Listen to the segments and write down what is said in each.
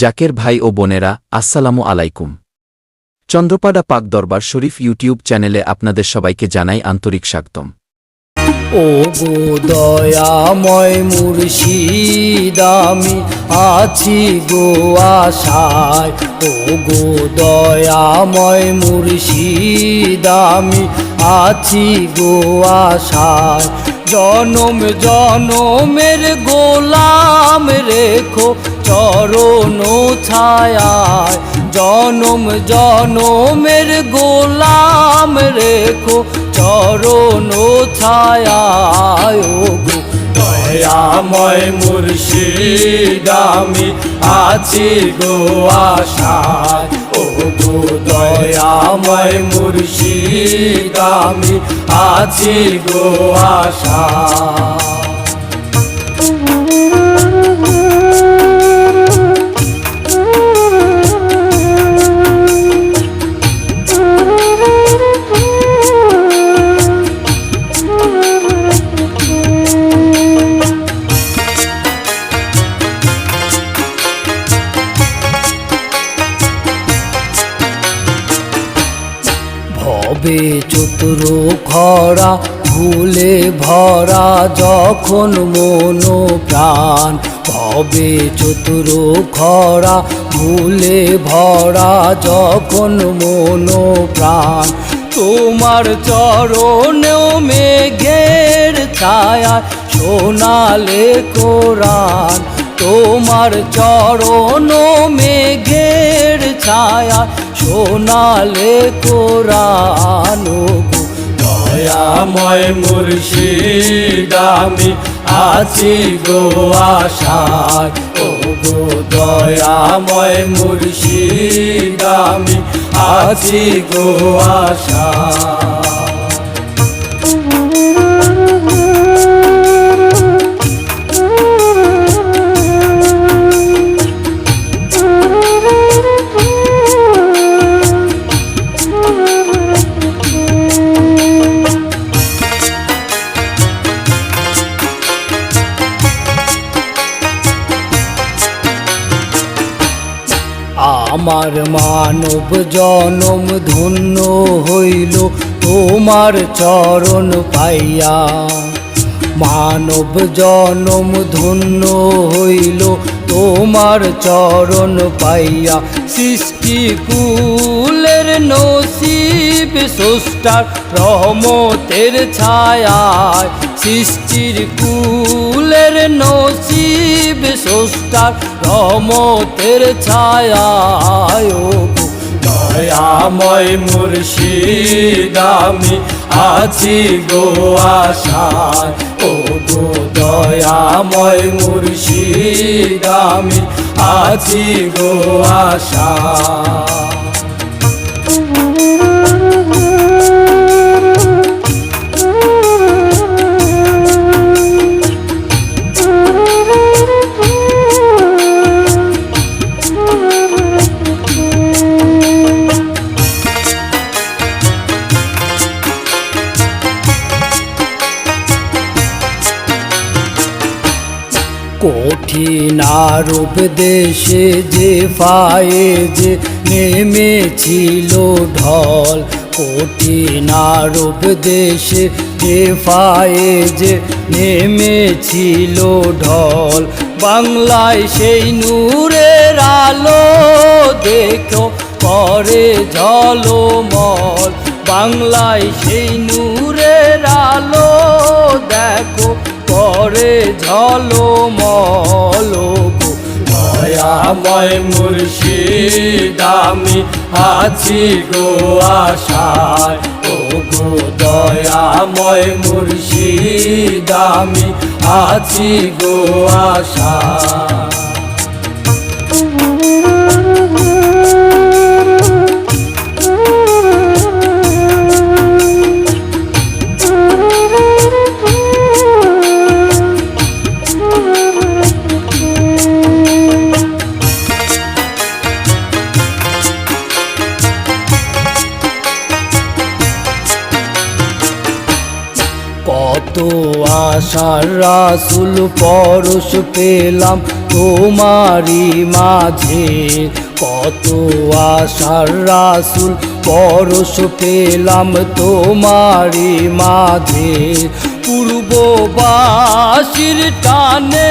জাকের ভাই ও বোনেরা, আসসালামু আলাইকুম। চন্দ্রপাড়া পাক দরবার শরীফ ইউটিউব চ্যানেলে আপনাদের সবাইকে জানাই আন্তরিক স্বাগতম। ও গো দয়াময় মুর্শিদ, আমি আছি গো আশায়। ও গো দয়াময় মুর্শিদ, আমি আছি গো আশায়। জনম জনমের গোলাম রেখো চরণ ছায়ায়, জনম জনমের গোলাম রেখো চরণ ছায়ায়। ও গো দয়াময় মুর্শিদ, আমি আছি গো আশায়। ও গো দয়াময় মুর্শিদ, আমি আছি গো আশায়। খরা ভুলে ভরা যখন মন প্রাণ ভবে চতুর খরা, ভুলে ভরা যখন মন প্রাণ। তোমার চরণেও মেঘের ছায়া সোনালে কোরআন তোমার চরণ মেঘের ছায়া সোনালে কোরআন দয়াময় মুর্শিদ আমি আছি গো আশায় ও গো দয়াময় মুর্শিদ আমি আছি গো আশায় আমার মানব জনম ধন্য হইল তোমার চরণ পাইয়া। মানব জনম ধন্য হইল তোমার চরণ পাইয়া সৃষ্টি কুলের নসিব সুষ্টার রহমতের ছায়ায় সৃষ্টির কুলের নসিব সুষ্টার রহমতের ছায়ায় দয়াময় মুর্শিদ আমি আছি গো আশায়। ও দয়াময় মুর্শিদ আমি আছি গো আশায় কঠিন দেশে যে পায়ে যে নেমেছিল ঢল কঠিন আরব দেশে যে পায়ে যে নেমেছিল ঢল। বাংলায় সেই নূরের আলো দেখো করে ঝলমল বাংলায় সেই নূরের আলো করে গো। দয়াময় মুর্শিদ, আমি আছি গো আশায়। ও গো দয়াময় মুর্শিদ দামি আছি গো আশায়। রাসুল পরশ পেলাম তোমারি মাঝে। কত আশার রাসুল পরশ পেলাম তোমারি মাঝে। পূর্ববাসীর টানে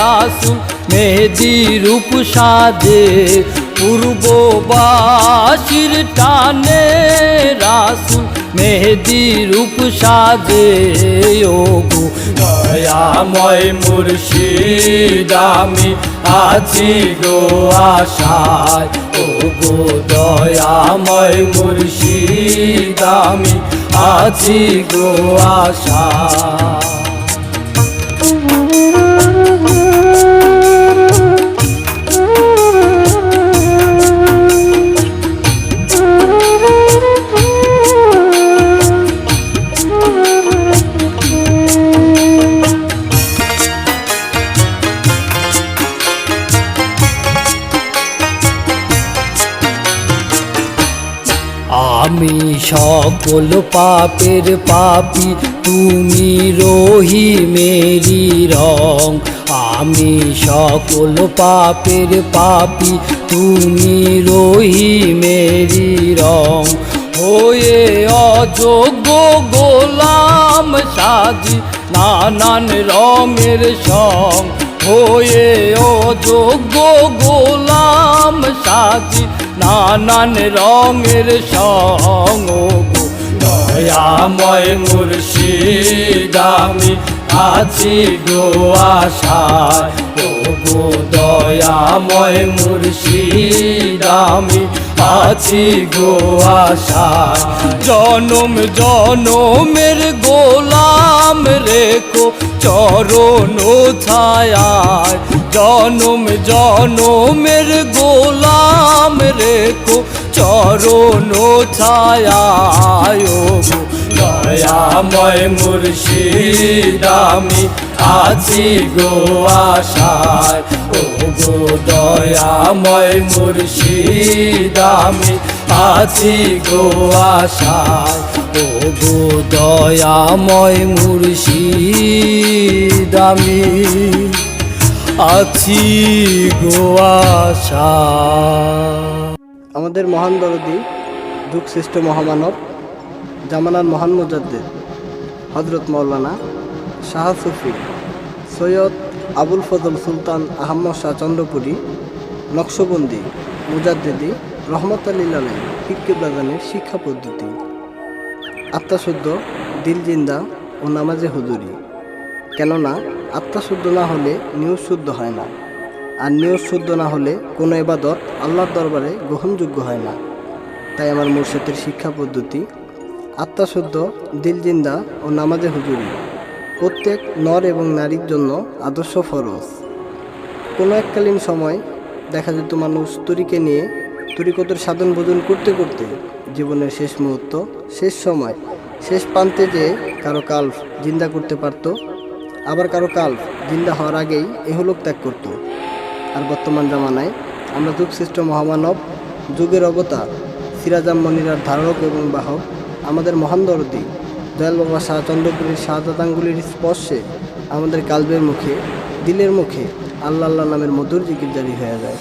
রাসুল মেহেদি রূপ সাজে। পূর্ববাসীর টানে রাসুল মেহেদি রূপ সাজে ও গো দয়াময় মুর্শিদ, আমি আছি গো আশায়। ও গো দয়াময় মুর্শিদ, আমি আছি গো আশায়। আমি সকল পাপের পাপি, তুমি রহি মেরি রং। আমি সকল পাপের পাপি, তুমি রহি মেরি রং। হয়ে অযোগ্য গোলাম সাজি, নানান রঙের সং। হয়ে অযোগ্য গোলাম সাজি নানান রঙের সং ও গো। দয়াময় মুর্শিদ, আমি আছি গো আশায়। গো দয়াময় মুর্শিদ, আমি আছি গো আশায়। জনম জনমের গোলাম রেখো চরণ ছায়ায়। জনম জনমের গোলাম রেখো চরণ গো। দয়াময় মুর্শিদ আমি আছি গো আশায়। ও গো দয়াময় মুর্শিদ আমি আছি গো আশায়। ও গো দয়াময় মুর্শিদ আমি আছি গো আশায়। আমাদের মহান দরদি যুগ শ্রেষ্ঠ মহামানব, জামানার মহান মুজাদ্দিদ হজরত মৌলানা শাহ সুফি, সৈয়দ আবুল ফজল সুলতান আহম্মদ শাহ চন্দ্রপুরী, নকশবন্দি, মুজাদ্দিদি রহমত আলীলানের ফিরকিবলাদানের শিক্ষা পদ্ধতি। আত্মাশুদ্ধ, দিল জিন্দা ও নামাজে হুজুরি। কেননা, আত্মাশুদ্ধ না হলে নিউজ শুদ্ধ হয় না। আর নিয়ত শুদ্ধ না হলে কোনো এবাদত আল্লাহর দরবারে গ্রহণযোগ্য হয় না। তাই আমার মুর্শিদের শিক্ষা পদ্ধতি, আত্মা শুদ্ধ, দিল জিন্দা ও নামাজে হুজুরি প্রত্যেক নর এবং নারীর জন্য আদর্শ ফরজ। কোনো এককালীন সময় দেখা যেত মানুষ তরিকে নিয়ে তরিকতের সাধন ভোজন করতে করতে জীবনের শেষ মুহূর্ত, শেষ সময়, শেষ প্রান্তে যে কারও কাল জিন্দা করতে পারত, আবার কারও কাল জিন্দা হওয়ার আগেই এহলোক ত্যাগ করত। আর বর্তমান জামানায়। আমরা যুগশ্রেষ্ঠ মহামানব, যুগের অবতার, সিরাজাম মনিরার ধারক এবং বাহক, আমাদের মহান দরদি, দয়াল বাবা শাহ চন্দ্রপুরের শাহজাদাঙ্গুলির স্পর্শে, আমাদের কালবের মুখে, দিলের মুখে, আল্লাহ আল্লাহ নামের মধুর জিকির জারি হয়ে যায়।